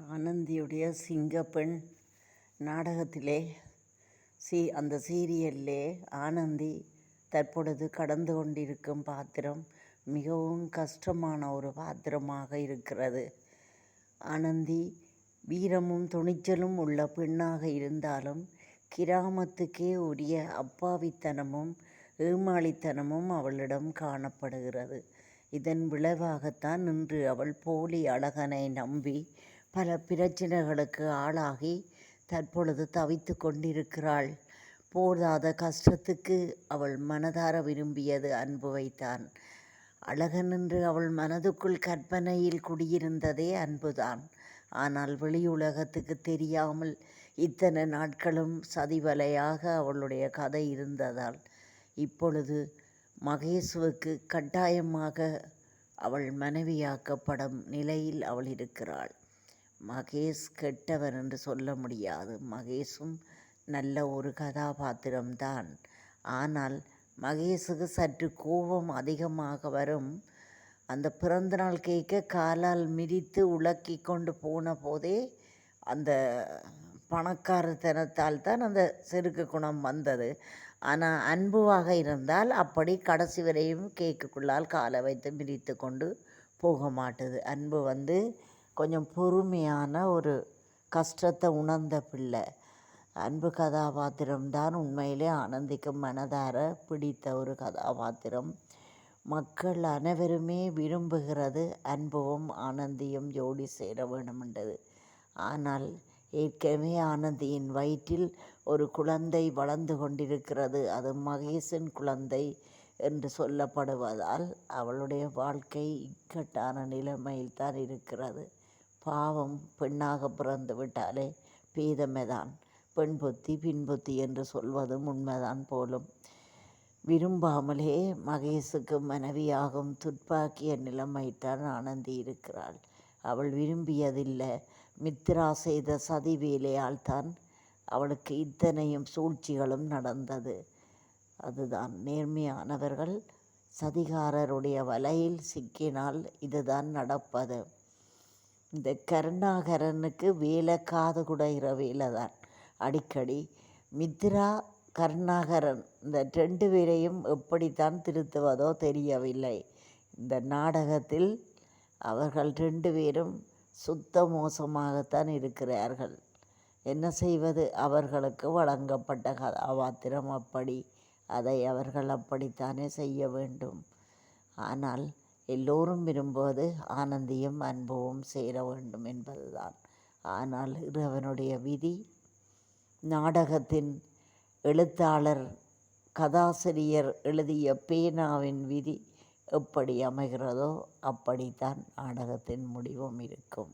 ஆனந்தியுடைய சிங்கப்பெண் நாடகத்திலே சீ அந்த சீரியல்லே ஆனந்தி தற்பொழுது கடந்து கொண்டிருக்கும் பாத்திரம் மிகவும் கஷ்டமான ஒரு பாத்திரமாக இருக்கிறது. ஆனந்தி வீரமும் துணிச்சலும் உள்ள பெண்ணாக இருந்தாலும் கிராமத்துக்கே உரிய அப்பாவித்தனமும் ஏமாளித்தனமும் அவளிடம் காணப்படுகிறது. இதன் விளைவாகத்தான் இன்று அவள் போலி அழகனை நம்பி பல பிரச்சனைகளுக்கு ஆளாகி தற்பொழுது தவித்து கொண்டிருக்கிறாள். போதாத கஷ்டத்துக்கு அவள் மனதார விரும்பியது அன்பு வைத்தான். அழகன் என்று அவள் மனதுக்குள் கற்பனையில் குடியிருந்ததே அன்புதான். ஆனால் வெளியுலகத்துக்கு தெரியாமல் இத்தனை நாட்களும் சதிவலையாக அவளுடைய கதை இருந்ததால் இப்பொழுது மகேசுவுக்கு கட்டாயமாக அவள் மனைவியாக்கப்படும் நிலையில் அவள் இருக்கிறாள். மகேஷ் கெட்டவர் என்று சொல்ல முடியாது. மகேஷும் நல்ல ஒரு கதாபாத்திரம்தான். ஆனால் மகேஷுக்கு சற்று கோபம் அதிகமாக வரும். அந்த பிறந்தநாள் கேக்கை காலால் மிதித்து உலக்கி கொண்டு போன போதே அந்த பணக்காரத்தனத்தால் தான் அந்த செருக்கு குணம் வந்தது. ஆனால் அன்புவாக இருந்தால் அப்படி கடைசி வரையும் கேக்குக்குள்ளால் காலை வைத்து மிதித்து கொண்டு போக மாட்டுது. அன்பு வந்து கொஞ்சம் பொறுமையான ஒரு கஷ்டத்தை உணர்ந்த பிள்ளை. அன்பு கதாபாத்திரம்தான் உண்மையிலே ஆனந்திக்கும் மனதார பிடித்த ஒரு கதாபாத்திரம். மக்கள் அனைவருமே விரும்புகிறது அன்புவும் ஆனந்தியும் ஜோடி சேர வேண்டுமென்றது. ஆனால் ஏற்கனவே ஆனந்தியின் வயிற்றில் ஒரு குழந்தை வளர்ந்து கொண்டிருக்கிறது. அது மகேசன் குழந்தை என்று சொல்லப்படுவதால் அவளுடைய வாழ்க்கை இக்கட்டான நிலைமையில் தான் இருக்கிறது. பாவம் பெண்ணாக பிறந்து விட்டாலே பேதமைதான். பெண் புத்தி பின் புத்தி என்று சொல்வதும் உண்மைதான் போலும். விரும்பாமலே மகேஷுக்கு மனைவியாகும் துப்பாக்கிய நிலைமைத்தான் ஆனந்தி இருக்கிறாள். அவள் விரும்பியதில்லை. மித்ரா செய்த சதி வேலையால் தான் அவளுக்கு இத்தனையும் சூழ்ச்சிகளும் நடந்தது. அதுதான் நேர்மையானவர்கள் சதிகாரருடைய வலையில் சிக்கினால் இதுதான் நடப்பது. இந்த கருணாகரனுக்கு வேலை காது குடைகிற வேலை தான். அடிக்கடி மித்ரா கருணாகரன் இந்த ரெண்டு பேரையும் எப்படித்தான் திருத்துவதோ தெரியவில்லை. இந்த நாடகத்தில் அவர்கள் ரெண்டு பேரும் சுத்த மோசமாகத்தான் இருக்கிறார்கள். என்ன செய்வது? அவர்களுக்கு வழங்கப்பட்ட கதாபாத்திரம் அப்படி. அதை அவர்கள் அப்படித்தானே செய்ய வேண்டும். ஆனால் எல்லோரும் விரும்புவது ஆனந்தியும் அன்பும் சேர வேண்டும் என்பதுதான். ஆனால் இது அவனுடைய விதி. நாடகத்தின் எழுத்தாளர் கதாசிரியர் எழுதிய பேனாவின் விதி எப்படி அமைகிறதோ அப்படித்தான் நாடகத்தின் முடிவும் இருக்கும்.